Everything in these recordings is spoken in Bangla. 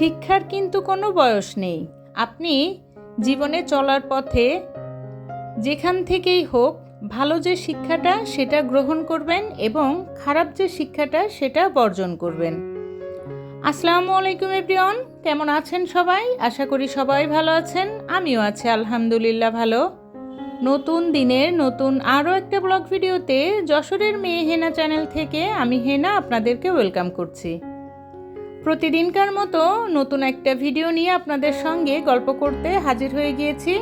শিক্ষার কিন্তু কোনো বয়স নেই। আপনি জীবনে চলার পথে যেখান থেকেই হোক ভালো যে শিক্ষাটা সেটা গ্রহণ করবেন এবং খারাপ যে শিক্ষাটা সেটা বর্জন করবেন। আসসালামু আলাইকুম এভরিওয়ান, কেমন আছেন সবাই? আশা করি সবাই ভালো আছেন, আমিও আছি আলহামদুলিল্লাহ ভালো। নতুন দিনের নতুন আরও একটা ব্লগ ভিডিওতে যশোরের মেয়ে হেনা চ্যানেল থেকে আমি হেনা আপনাদেরকে ওয়েলকাম করছি। প্রতিদিনকার মতো নতুন একটা ভিডিও নিয়ে আপনাদের সঙ্গে গল্প করতে হাজির হয়ে গিয়েছি।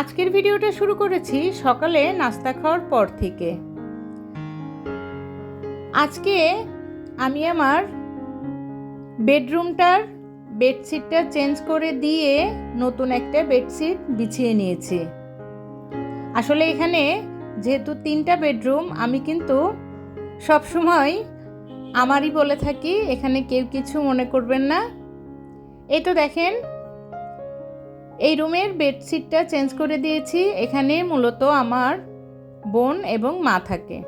আজকের ভিডিওটা শুরু করেছি সকালে নাস্তা খাওয়ার পর থেকে। আজকে আমি আমার বেডরুমটার বেডশিটটা চেঞ্জ করে দিয়ে নতুন একটা বেডশিট বিছিয়ে নিয়েছি। আসলে এখানে যেহেতু তিনটা বেডরুম, আমি কিন্তু সবসময় আমারই বলে থাকি, এখানে কেউ কিছু মনে করবেন না। এই তো দেখেন, এই রুমের বেডশিটটা চেঞ্জ করে দিয়েছি। এখানে মূলত আমার বোন এবং মা থাকে।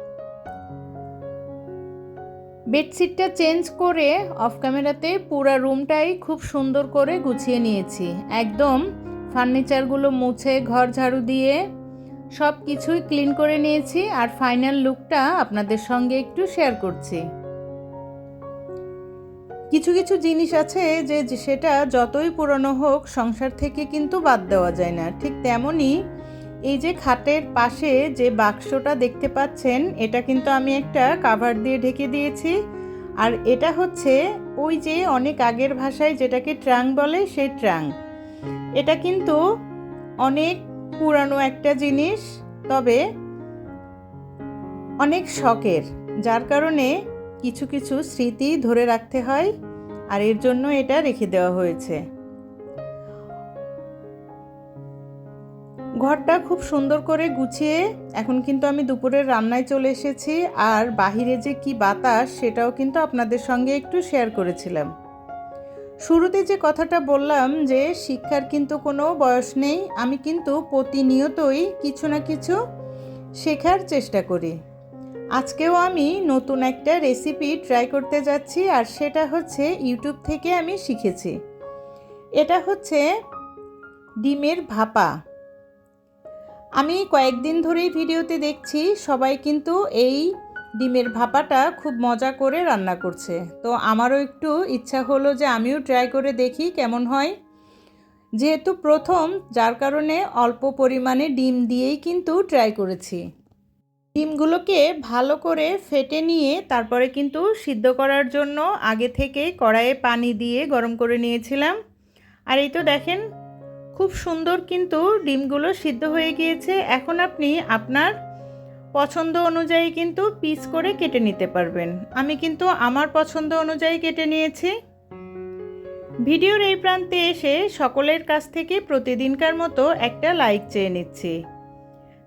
বেডশিটটা চেঞ্জ করে অফ ক্যামেরাতে পুরো রুমটাই খুব সুন্দর করে গুছিয়ে নিয়েছি। একদম ফার্নিচারগুলো মুছে, ঘর ঝাড়ু দিয়ে সব কিছুই ক্লিন করে নিয়েছি। আর ফাইনাল লুকটা আপনাদের সঙ্গে একটু শেয়ার করছি। কিছু কিছু জিনিস আছে যে সেটা যতই পুরনো হোক সংসার থেকে কিন্তু বাদ দেওয়া যায় না। ঠিক তেমনই এই যে খাটের পাশে যে বাক্সটা দেখতে পাচ্ছেন, এটা কিন্তু আমি একটা কাভার দিয়ে ঢেকে দিয়েছি। আর এটা হচ্ছে ওই যে অনেক আগের ভাষায় যেটাকে ট্রাং বলে সেই ট্রাং। এটা কিন্তু অনেক পুরানো একটা জিনিস, তবে অনেক শখের। যার কারণে কিছু কিছু স্মৃতি ধরে রাখতে হয় আর এর জন্য এটা রেখে দেওয়া হয়েছে। ঘরটা খুব সুন্দর করে গুছিয়ে এখন কিন্তু আমি দুপুরের রান্নায় চলে এসেছি আর বাহিরে যে কি বাতাস সেটাও কিন্তু আপনাদের সঙ্গে একটু শেয়ার করেছিলাম। শুরুতে যে কথাটা বললাম যে শিক্ষার কিন্তু কোনো বয়স নেই, আমি কিন্তু প্রতিনিয়তই কিছু না কিছু শেখার চেষ্টা করি। আজকেও আমি নতুন একটা রেসিপি ট্রাই করতে যাচ্ছি আর সেটা হচ্ছে ইউটিউব থেকে আমি শিখেছি। এটা হচ্ছে ডিমের ভাপা। আমি কয়েকদিন ধরেই ভিডিওতে দেখছি, সবাই কিন্তু এই ডিমের ভাপাটা খুব মজা করে রান্না করছে। তো আমারও একটু ইচ্ছা হলো যে আমিও ট্রাই করে দেখি কেমন হয়। যেহেতু প্রথম, যার কারণে অল্প পরিমাণে ডিম দিয়েই কিন্তু ট্রাই করেছি। ডিমগুলোকে ভালো করে ফেটে নিয়ে তারপরে কিন্তু সিদ্ধ করার জন্য আগে থেকে কড়াইয়ে পানি দিয়ে গরম করে নিয়েছিলাম। আর এই তো দেখেন, খুব সুন্দর কিন্তু ডিমগুলো সিদ্ধ হয়ে গিয়েছে। এখন আপনি আপনার পছন্দ অনুযায়ী কিন্তু পিস করে কেটে নিতে পারবেন। আমি কিন্তু আমার পছন্দ অনুযায়ী কেটে নিয়েছি। ভিডিওর এই প্রান্তে এসে সকলের কাছ থেকে প্রতিদিনকার মতো একটা লাইক চেয়ে নিচ্ছি।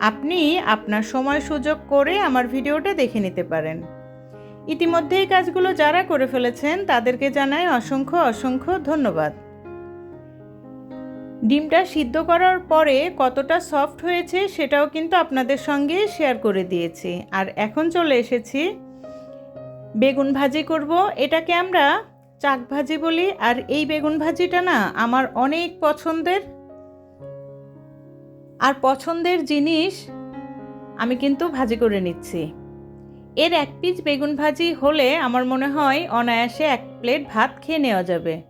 আপনি আপনার সময় সুযোগ করে আমার ভিডিওটা দেখে নিতে পারেন। ইতিমধ্যে এই কাজগুলো যারা করে ফেলেছেন, তাদেরকে জানাই অসংখ্য অসংখ্য ধন্যবাদ। ডিমটা সিদ্ধ করার পরে কতটা সফট হয়েছে সেটাও কিন্তু আপনাদের সঙ্গে শেয়ার করে দিয়েছি। আর এখন চলে এসেছি, বেগুন ভাজি করব। এটাকে আমরা চাক ভাজি বলি। আর এই বেগুন ভাজিটা না আমার অনেক পছন্দের আর পছন্দের জিনিস আমি কিন্তু ভাজি করে নিচ্ছি। এর এক পিস বেগুন ভাজি হলে আমার মনে হয় অনায়াসে এক প্লেট ভাত খেয়ে নেওয়া যাবে।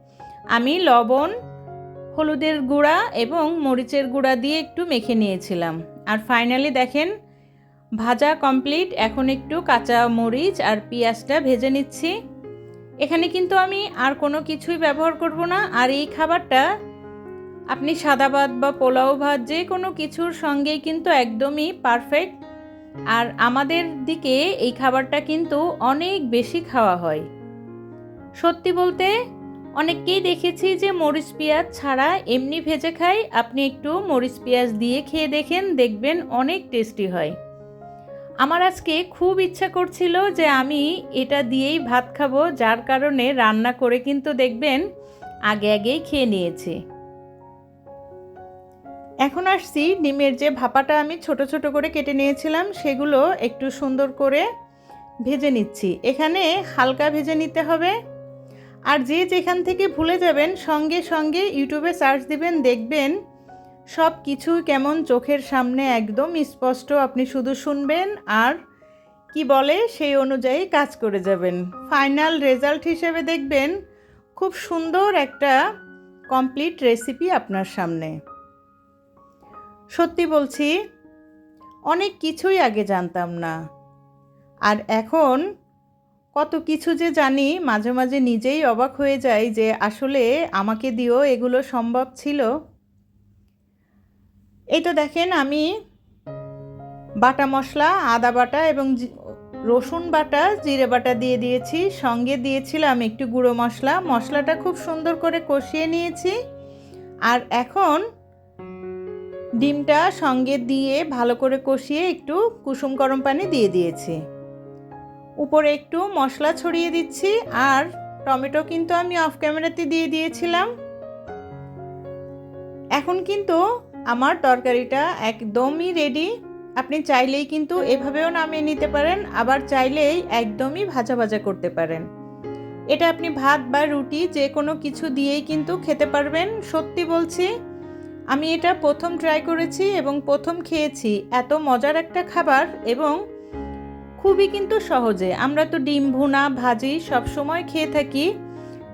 আমি লবণ, হলুদের গুঁড়া এবং মরিচের গুঁড়া দিয়ে একটু মেখে নিয়েছিলাম। আর ফাইনালি দেখেন, ভাজা কমপ্লিট, এখন একটু কাঁচা মরিচ আর পেঁয়াজটা ভেজে নিচ্ছি। এখানে কিন্তু আমি আর কোনো কিছুই ব্যবহার করব না। আর এই খাবারটা আপনি সাদা ভাত বা পোলাও ভাত যে কোনো কিছুর সঙ্গেই কিন্তু একদমই পারফেক্ট আর আমাদের দিকে এই খাবারটা কিন্তু অনেক বেশি খাওয়া হয়। সত্যি বলতে অনেককেই দেখেছি যে মরিচ পেঁয়াজ ছাড়া এমনি ভেজে খাই আপনি একটু মরিচ পেঁয়াজ দিয়ে খেয়ে দেখেন, দেখবেন অনেক টেস্টি হয়। আমার আজকে খুব ইচ্ছা করছিল যে আমি এটা দিয়েই ভাত খাব, যার কারণে রান্না করে কিন্তু দেখবেন আগে আগেই খেয়ে নিয়েছি। এখন আসছি ডিমের যে ভাপাটা আমি ছোট ছোট করে কেটে নিয়েছিলাম, সেগুলো একটু সুন্দর করে ভেজে নিচ্ছি। এখানে হালকা ভেজে নিতে হবে। আর যে যেখান থেকে ভুলে যাবেন, সঙ্গে সঙ্গে ইউটিউবে সার্চ দিবেন, দেখবেন সব কিছু কেমন চোখের সামনে একদম স্পষ্ট। আপনি শুধু শুনবেন আর কি বলে সেই অনুযায়ী কাজ করে যাবেন। ফাইনাল রেজাল্ট হিসেবে দেখবেন, খুব সুন্দর একটা কমপ্লিট রেসিপি আপনার সামনে। সত্যি বলছি, অনেক কিছুই আগে জানতাম না। আর এখন কত কিছু যে জানি, মাঝে মাঝে নিজেই অবাক হয়ে যাই যে আসলে আমাকে দিয়েও এগুলো সম্ভব ছিল। এই তো দেখেন আমি বাটা মশলা, আদা বাটা এবং রসুন বাটা, জিরে বাটা দিয়ে দিয়েছি। সঙ্গে দিয়েছিলাম একটু গুঁড়ো মশলা। মশলাটা খুব সুন্দর করে কষিয়ে নিয়েছি। আর এখন ডিমটা সঙ্গে দিয়ে ভালো করে কষিয়ে একটু কুসুম গরম পানি দিয়ে দিয়েছি। উপরে একটু মশলা ছড়িয়ে দিচ্ছি আর টমেটো কিন্তু আমি অফ ক্যামেরাতে দিয়ে দিয়েছিলাম। এখন কিন্তু আমার তরকারিটা একদমই রেডি। আপনি চাইলেই কিন্তু এভাবেও নামিয়ে নিতে পারেন, আবার চাইলেই একদমই ভাজা ভাজা করতে পারেন। এটা আপনি ভাত বা রুটি যে কোনো কিছু দিয়েই কিন্তু খেতে পারবেন, সত্যি বলছি। আমি এটা প্রথম ট্রাই করেছি এবং প্রথম খেয়েছি। এত মজার একটা খাবার এবং খুবই কিন্তু সহজে। আমরা তো ডিম, ভুনা, ভাজি সব সময় খেয়ে থাকি।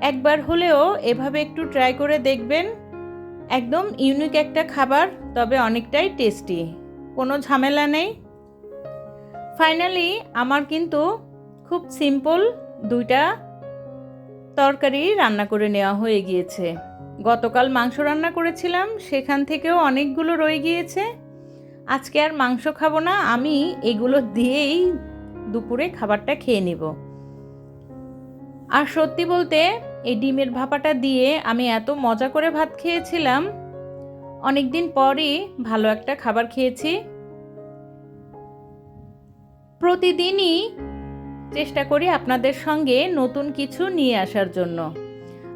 একবার হলেও এভাবে একটু ট্রাই করে দেখবেন, একদম ইউনিক একটা খাবার, তবে অনেকটাই টেস্টি কোনো ঝামেলা নেই। ফাইনালি আমার কিন্তু খুব সিম্পল দুইটা তরকারি রান্না করে নেওয়া হয়ে গিয়েছে। গতকাল মাংস রান্না করেছিলাম, সেখান থেকেও অনেকগুলো রয়ে গিয়েছে। আজকে আর মাংস খাব না, আমি এগুলো দিয়েই দুপুরে খাবারটা খেয়ে নেব। আর সত্যি বলতে, এই ডিমের ভাপাটা দিয়ে আমি এত মজা করে ভাত খেয়েছিলাম। অনেক দিন পরই ভালো একটা খাবার খেয়েছি। প্রতিদিনই চেষ্টা করি আপনাদের সঙ্গে নতুন কিছু নিয়ে আসার জন্য।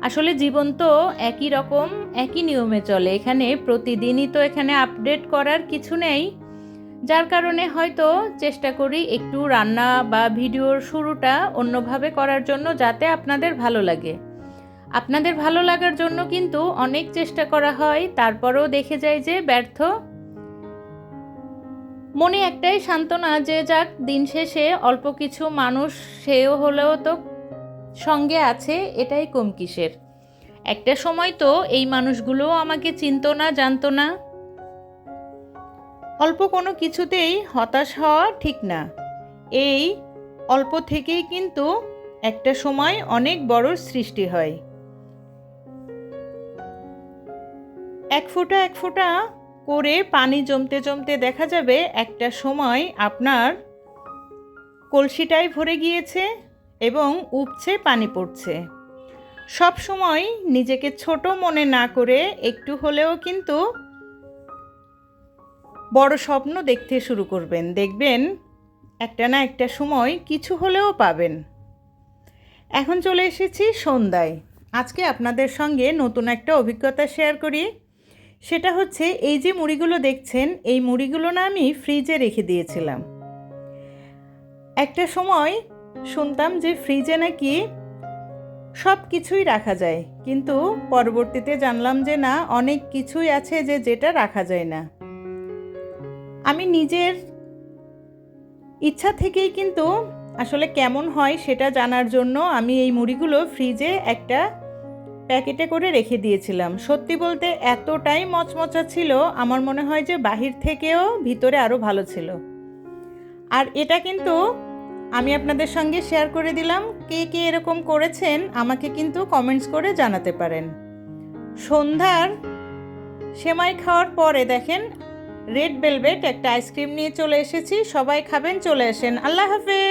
আসলে জীবন তো একই রকম, একই নিয়মে চলে। এখানে প্রতিদিনই তো এখানে আপডেট করার কিছু নেই। যার কারণে হয়তো চেষ্টা করি একটু রান্না বা ভিডিওর শুরুটা অন্যভাবে করার জন্য যাতে আপনাদের ভালো লাগে। আপনাদের ভালো লাগার জন্য কিন্তু অনেক চেষ্টা করা হয়, তারপরেও দেখে যায় যে ব্যর্থ। মনে একটাই সান্ত্বনা যে যাক, দিন শেষে অল্প কিছু মানুষ সেও হলেও তো সঙ্গে আছে এটাই কম কিসের একটা সময় তো এই মানুষগুলোও আমাকে চিনত না, জানতো না। অল্প কোনো কিছুতেই হতাশ হওয়া ঠিক না। এই অল্প থেকেই কিন্তু একটা সময় অনেক বড় সৃষ্টি হয়। এক ফোঁটা এক ফোঁটা করে পানি জমতে জমতে দেখা যাবে একটা সময় আপনার কলসিটাই ভরে গিয়েছে। এবং উপছে পানি পড়ছে। সব সময় নিজেকে ছোট মনে না করে একটু হলেও কিন্তু বড় স্বপ্ন দেখতে শুরু করবেন। দেখবেন একটা না একটা সময় কিছু হলেও পাবেন। এখন চলে এসেছি সন্ধ্যায়। আজকে আপনাদের সঙ্গে নতুন একটা অভিজ্ঞতা শেয়ার করি। সেটা হচ্ছে এই যে মুড়িগুলো দেখছেন, এই মুড়িগুলো না আমি ফ্রিজে রেখে দিয়েছিলাম। একটা সময় শুনতাম যে ফ্রিজে নাকি সব কিছুই রাখা যায়, কিন্তু পরবর্তীতে জানলাম যে না, অনেক কিছুই আছে যে যেটা রাখা যায় না। আমি নিজের ইচ্ছা থেকেই কিন্তু আসলে কেমন হয় সেটা জানার জন্য আমি এই মুড়িগুলো ফ্রিজে একটা প্যাকেটে করে রেখে দিয়েছিলাম। সত্যি বলতে এতটাই মচমচা ছিল, আমার মনে হয় যে বাহির থেকেও ভিতরে আরও ভালো ছিল। আর এটা কিন্তু আমি আপনাদের সঙ্গে শেয়ার করে দিলাম কে কে এরকম করেছেন, আমাকে কিন্তু কমেন্টস করে জানাতে পারেন। সন্ধ্যার সেমাই খাওয়ার পরে দেখেন রেড বেলভেট একটা আইসক্রিম নিয়ে চলে এসেছি, সবাই খাবেন, চলে আসেন। আল্লাহ হাফেজ!